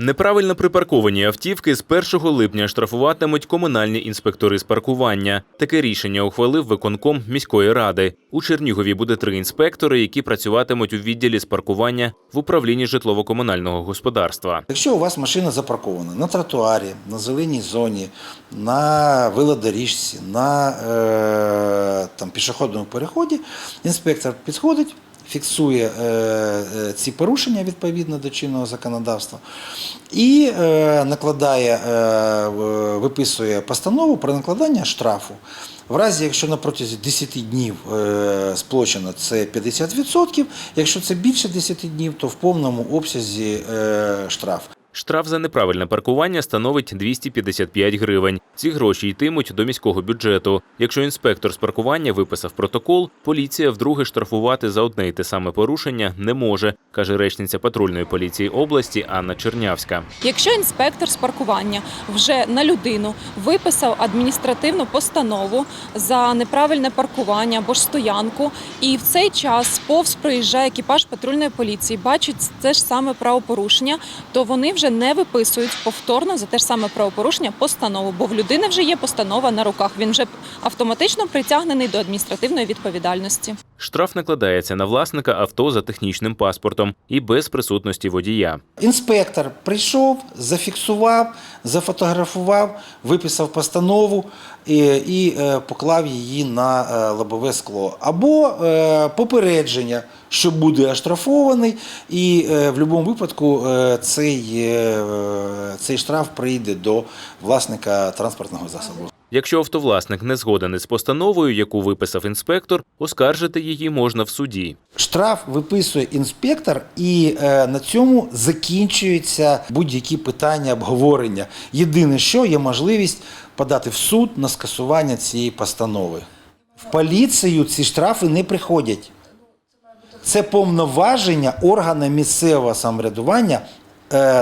Неправильно припарковані автівки з 1 липня штрафуватимуть комунальні інспектори з паркування. Таке рішення ухвалив виконком міської ради. У Чернігові буде три інспектори, які працюватимуть у відділі з паркування в управлінні житлово-комунального господарства. Якщо у вас машина запаркована на тротуарі, на зеленій зоні, на велодоріжці, на е, там, пішохідному переході, інспектор підходить, фіксує е, е, ці порушення відповідно до чинного законодавства і е, накладає, виписує постанову про накладання штрафу. В разі, якщо на протязі 10 днів сплочено це 50%, якщо це більше 10 днів, то в повному обсязі штраф. Штраф за неправильне паркування становить 255 гривень. Ці гроші йтимуть до міського бюджету. Якщо інспектор з паркування виписав протокол, поліція вдруге штрафувати за одне й те саме порушення не може, каже речниця патрульної поліції області Анна Чернявська. Якщо інспектор з паркування вже на людину виписав адміністративну постанову за неправильне паркування або ж стоянку, і в цей час повз проїжджає екіпаж патрульної поліції, бачить це ж саме правопорушення, то вони вже не виписують повторно за те ж саме правопорушення постанову, бо в людини вже є постанова на руках. Він вже автоматично притягнений до адміністративної відповідальності. Штраф накладається на власника авто за технічним паспортом і без присутності водія. Інспектор прийшов, зафіксував, зафотографував, виписав постанову і, і е, поклав її на е, лобове скло. Або е, попередження, що буде оштрафований, і е, в будь-якому випадку е, цей, е, цей штраф прийде до власника транспортного засобу. Якщо автовласник не згоден із постановою, яку виписав інспектор, оскаржити її можна в суді. Штраф виписує інспектор, і е, на цьому закінчуються будь-які питання обговорення. Єдине, що є можливість подати в суд на скасування цієї постанови. В поліцію ці штрафи не приходять. Це повноваження органа місцевого самоврядування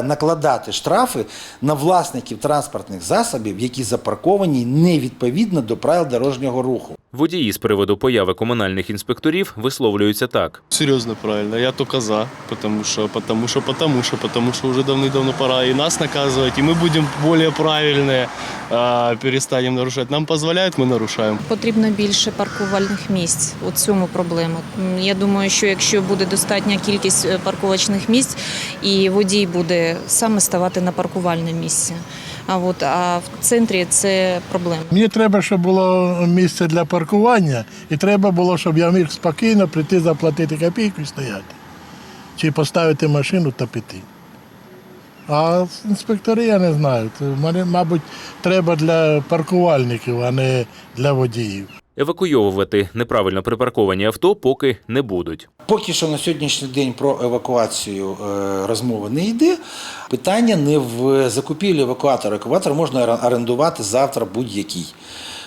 накладати штрафи на власників транспортних засобів, які запарковані не відповідно до правил дорожнього руху. Водії з приводу появи комунальних інспекторів висловлюються так. Серьезно, правильно. Я только за, потому что, потому что, потому что, потому что уже давным-давно пора и нас наказывать, и мы будем более правильные, а, перестанем нарушать. Нам позволяют, мы нарушаем. Потрібно більше паркувальних місць. У цьому проблема. Я думаю, що якщо буде достатня кількість е, парковочних місць, і водій буде саме ставати на паркувальне місце. А от а в центрі це проблема. Мені треба, щоб було місце для паркування, і треба було, щоб я міг спокійно прийти заплатити копійку і стояти. Чи поставити машину та піти. А інспектори я не знаю. Це, мене, мабуть, треба для паркувальників, а не для водіїв. Евакуйовувати неправильно припарковані авто поки не будуть. Поки що на сьогоднішній день про евакуацію е, розмова не йде. Питання не в закупівлі евакуатора. Евакуатор можна орендувати завтра будь-який.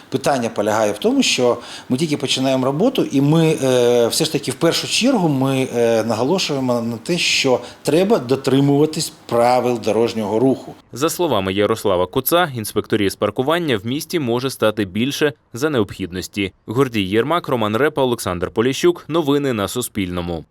Питання полягає в тому, що ми тільки починаємо роботу, і ми е, все ж таки в першу чергу ми е, наголошуємо на те, що треба дотримуватись правил дорожнього руху. За словами Ярослава Куца, інспекторів з паркування в місті може стати більше за необхідності. Гордій Єрмак, Роман Репа, Олександр Поліщук. Новини на Суспільному.